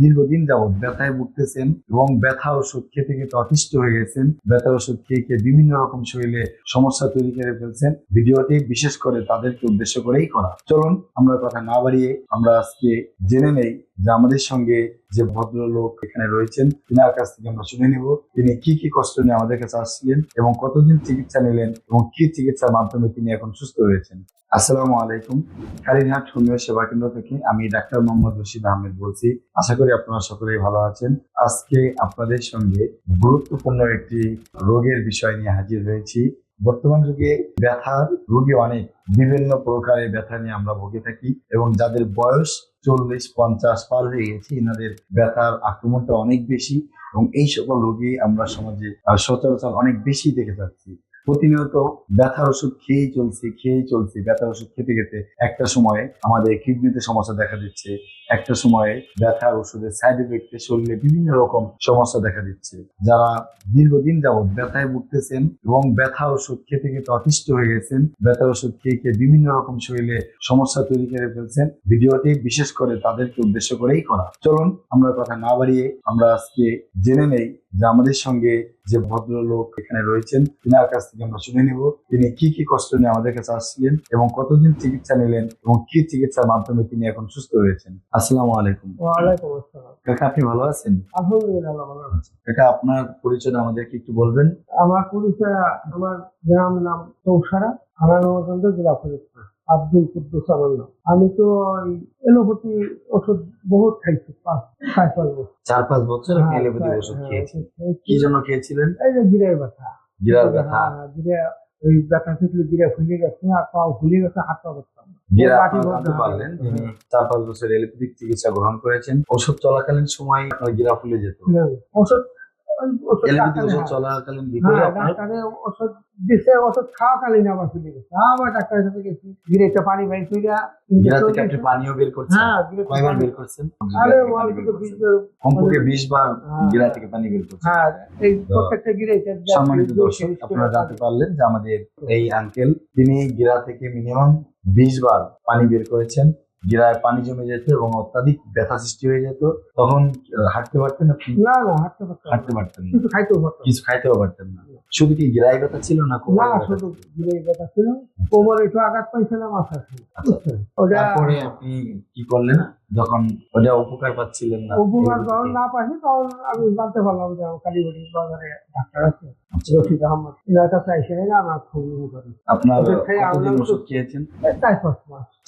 দীর্ঘদিন যাবৎ ব্যথায় ভুগতেছেন এবং ব্যথা ওষুধ খেতে খেতে অতিষ্ঠ হয়ে গেছেন, ব্যথা ওষুধ খেয়ে খেয়ে বিভিন্ন রকম শরীরে সমস্যা তৈরি করে ফেলছেন, ভিডিওটি বিশেষ করে তাদেরকে উদ্দেশ্য করেই করা। চলুন, আমরা কথা না বাড়িয়ে আমরা আজকে জেনে নেই যে আমাদের সঙ্গে যে ভদ্রলোক এখানে রয়েছেন, তিনার কাছ থেকে আমরা শুনে নিব তিনি কি কি কষ্ট নিয়ে আমাদের কাছে আসছিলেন এবং কতদিন চিকিৎসা নিলেন এবং কি চিকিৎসার মাধ্যমে তিনি এখন সুস্থ হয়েছেন। আসসালামু আলাইকুম। কালীঘাট হোমিও সেবা কেন্দ্র থেকে আমি ডাক্তার মোহাম্মদ রশিদ আহমেদ বলছি। আশা করি আপনারা সকলেই ভালো আছেন। আজকে আপনাদের সঙ্গে গুরুত্বপূর্ণ একটি রোগের বিষয় নিয়ে হাজির হয়েছি। বর্তমান যুগে ব্যথার রোগী অনেক বিভিন্ন প্রকারের ব্যথা নিয়ে আমরা ভুগে থাকি এবং যাদের বয়স চল্লিশ, পঞ্চাশ পার হয়ে গেছে, এনাদের ব্যথার আক্রমণটা অনেক বেশি এবং এই সকল রোগী আমরা সমাজে সচরাচর অনেক বেশি দেখে যাচ্ছি প্রতিনিয়ত ব্যথার ওষুধ খেয়েই চলছে খেয়েই চলছে, ব্যথার ওষুধ খেতে খেতে একটা সময়ে আমাদের কিডনিতে সমস্যা দেখা দিচ্ছে একটা সময়ে ব্যথার ওষুধের সাইড এফেক্টে শরীরে বিভিন্ন রকম সমস্যা দেখা দিচ্ছে। যারা দীর্ঘদিন যাবৎ ব্যথায় ভুগতেছেন এবং ব্যথা ওষুধ খেতে খেতে অতিষ্ঠ হয়ে গেছেন, ব্যথার ওষুধ খেয়ে খেয়ে বিভিন্ন রকম শরীরে সমস্যা তৈরি করে ফেলছেন, ভিডিওটি বিশেষ করে তাদেরকে উদ্দেশ্য করেই করা। চলুন, আমরা কথা না বাড়িয়ে আমরা আজকে জেনে নেই যে আমাদের সঙ্গে যে ভদ্রলোক এখানে রয়েছেন, তিনার কাছ থেকে আমরা শুনে নিব তিনি কি কি কষ্ট নিয়ে আমাদের কাছে আসছিলেন এবং কতদিন চিকিৎসা নিলেন এবং কি চিকিৎসার মাধ্যমে তিনি এখন সুস্থ হয়েছেন। আসসালামু আলাইকুম। আসসালাম। কাকা আপনি ভালো আছেন? আলহামদুলিল্লাহ ভালো আছে। কাকা আপনার পরিচয় আমাদেরকে একটু বলবেন। আমার পরিচয় আমার গ্রাম নাম চৌসারা আমার নবচন্দ্র জেলা ফরিদপুর আব্দুল কুদ্দুস আমার নাম আমি তো ওই এলোপতি ওষুধ বহুত খাইছি পাঁচ ছয় পাঁচ বছর। চার পাঁচ বছর হ্যাঁ, এলোপ্যাথি ওষুধ হ্যাঁ, খেয়েছি। কি জন্য খেয়েছিলেন? এই যে গিরের ব্যথা। গিরার ব্যথা। হ্যাঁ, গিরে ওই ব্যথা থেকে গিরা ফুলে গেছে আর পা ফুলে গেছে হাত পা করতাম। পারলেন চার পাঁচ বছর এলোপ্যাথিক চিকিৎসা গ্রহণ করেছেন। ওষুধ চলাকালীন সময় আপনার গিরা ফুলে যেত ওষুধ ওষুধ চলাকালীন ভিতরে হ্যাঁ ডাক্তারে ওষুধ দিছে ওষুধ খাওয়াকালীন আবার ফিরে গেছে আবার ডাক্তারের কাছে গেছি। গিরে পানি বাইর কইরা গিরা injection থেকে আপনি দিছে। পানিও বের করছেন হ্যাঁ কয়বার বের করছেন? আরে ওয়াল থেকে বিশ- কমপক্ষে বার হ্যাঁ। গিরা থেকে পানি বের করছেন। হ্যাঁ এই প্রত্যেকটা গিরে এটা সম্মানিত দর্শক আপনারা জানতে পারলেন যে আমাদের এই আঙ্কেল তিনি গিরা থেকে মিনিমাম বিশ বার পানি বের করেছেন। গিরায় পানি জমে যেত এবং অত্যাধিক ব্যথা সৃষ্টি হয়ে যেত তখন হাঁটতে পারতেন আপনি? না না হাঁটতে পারতাম না। হাঁটতে পারতেন না। কিছু খাইতেও পারতাম। না। কিছু খাইতেও পারতেন না। শুধু কি গিরায় ব্যথা ছিল না না শুধু ছিল? গিরে ব্যথা ছিল। কোমরে একটু আঘাত পাইছিলাম মাথা আচ্ছা। তারপরে আপনি কি করলেন? যখন ওটা উপকার পাচ্ছিলেন না উপকার যখন না পাইছি তখন আমি জানতে পারলাম যে আমার কালীবাড়ির বাজারে ডাক্তার আছে। আচ্ছা। রশিদ আহমদ। এনার কাছে এসে আমার খুব উপকার আপনার ওষুধ খেয়েছেন?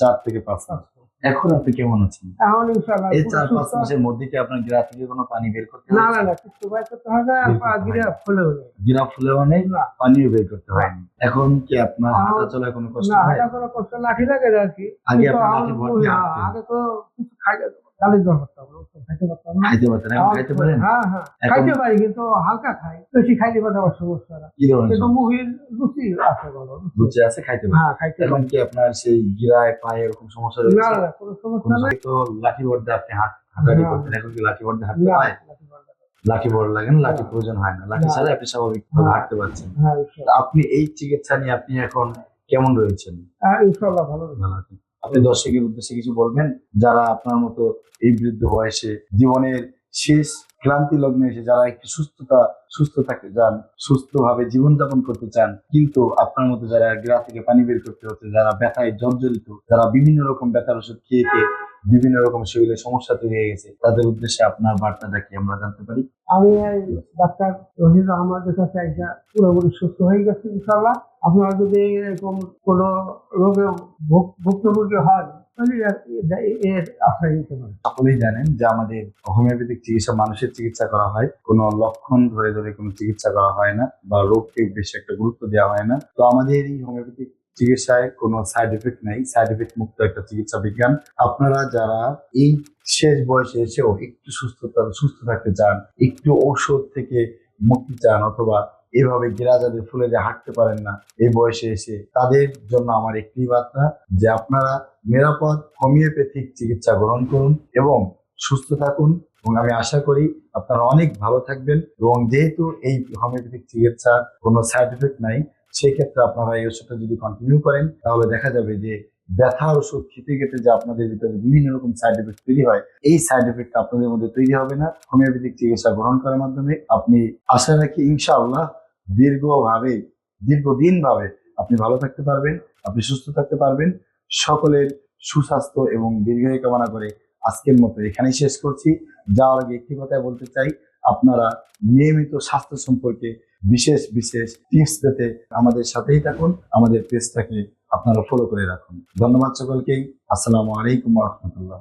চার থেকে পাঁচ মাস। এখন আপনি কেমন আছেন? এখন ইনশাআল্লাহ এই চার পাঁচ মাসের মধ্যে কি আপনার থেকে কোনো পানি বের করতে না না না কিছু করতে হবে না বের পা করতে গিরে হয় ফুলে হবে গিরা ফুলে মানে না। পানিও বের করতে হয়নি। এখন কি আপনার হাঁটা চলা কোনো কষ্ট না হয়? হাঁটা চলা কষ্ট লাঠি লাগে আর কি। আগে কিন্তু আপনি আমার লাঠি ভর দিয়ে হয়, হাঁটতেন। আগে তো কিছু খাই চালিশ বার করতাম না, ওষুধ খাইতে পারতাম খাইতে পারতেন এখন খাইতে পারেন? হ্যাঁ হ্যাঁ। খাইতে পারি কিন্তু হালকা খাই। বেশি খাইতে পারে আমার সমস্যা না। কি ধরনের কিন্তু মুহির রুচি আছে বলো রুচি আছে খাইতে পারেন। হ্যাঁ খাইতে এখন কি আপনার সেই গিরায় পায়ে এরকম সমস্যা রয়েছে? না কোনো কোনো সমস্যা নাই। তো লাঠি বর্দে আপনি হাঁট হাঁটাহাঁটি করতেন এখন কি লাঠি বর্দে হাঁটতে না, লাঠি বন্ধ করো। লাঠি বড় লাগে না লাঠি প্রয়োজন হয় না। লাঠি ছাড়া আপনি স্বাভাবিক। হাঁটতে পারছেন হ্যাঁ আপনি এই চিকিৎসা নিয়ে আপনি এখন কেমন রয়েছেন? হ্যাঁ ভালো ভালো আছেন। আপনি দর্শকের উদ্দেশ্যে কিছু বলবেন? যারা আপনার মতো এই বৃদ্ধ বয়সে জীবনের শেষ ক্লান্তি লগ্নে এসে যারা একটু সুস্থতা, সুস্থ থাকতে চান সুস্থভাবে জীবনযাপন করতে চান, কিন্তু আপনার মতো যারা গ্রা থেকে পানি বের করতে হচ্ছে, যারা ব্যথায় জর্জরিত, যারা বিভিন্ন রকম ব্যথার ওষুধ খেয়ে বিভিন্ন রকম শরীরে সমস্যা তৈরি হয়ে গেছে, তাদের উদ্দেশ্যে আপনার বার্তাটা কি আমরা জানতে পারি। আমি ডাক্তার রহিদ আহমদের কাছে আইসা পুরোপুরি সুস্থ হয়ে গেছে ইনশাল্লাহ আপনারা যদি এরকম কোনো রোগে ভুগ- ভুক্তভোগী হন সকলেই জানেন যে আমাদের হোমিওপ্যাথিক চিকিৎসা, মানুষের চিকিৎসা করা হয়। কোনো লক্ষণ ধরে ধরে কোনো চিকিৎসা করা হয় না বা রোগকে বেশি একটা গুরুত্ব দেওয়া হয় না। তো আমাদের এই হোমিওপ্যাথিক চিকিৎসায় কোনো সাইড এফেক্ট নেই। সাইড এফেক্ট মুক্ত একটা চিকিৎসা বিজ্ঞান। আপনারা যারা এই শেষ বয়সে এসেও একটু সুস্থতা, সুস্থ থাকতে চান, একটু ঔষধ থেকে মুক্তি চান অথবা এভাবে গেরা যাদের ফুলে যে হাঁটতে পারেন না এই বয়সে এসে, তাদের জন্য আমার একটি বার্তা যে আপনারা নিরাপদ হোমিওপ্যাথিক চিকিৎসা গ্রহণ করুন এবং সুস্থ থাকুন এবং আমি আশা করি আপনারা অনেক ভালো থাকবেন এবং যেহেতু এই হোমিওপ্যাথিক চিকিৎসার কোনো সাইড এফেক্ট নাই সেই ক্ষেত্রে আপনারা এই ওষুধটা যদি কন্টিনিউ করেন, তাহলে দেখা যাবে যে ব্যথা ওষুধ খেতে খেতে যে আপনাদের ভিতরে বিভিন্ন রকম সাইড এফেক্ট তৈরি হয়, এই সাইড এফেক্ট আপনাদের মধ্যে তৈরি হবে না। হোমিওপ্যাথিক চিকিৎসা গ্রহণ করার মাধ্যমে আপনি আশা রাখি ইনশাআল্লাহ দীর্ঘভাবে দীর্ঘদিন ভাবে আপনি ভালো থাকতে পারবেন, আপনি সুস্থ থাকতে পারবেন। সকলের সুস্বাস্থ্য এবং দীর্ঘায়ু কামনা করে আজকের মতো এখানেই শেষ করছি। যাওয়ার আগে একটি কথা বলতে চাই, আপনারা নিয়মিত স্বাস্থ্য সম্পর্কে বিশেষ বিশেষ টিপস পেতে আমাদের সাথেই থাকুন। আমাদের পেজটাকে আপনারা ফলো করে রাখুন। ধন্যবাদ সকলকেই। আসসালামু আলাইকুম রহমতুল্লাহ।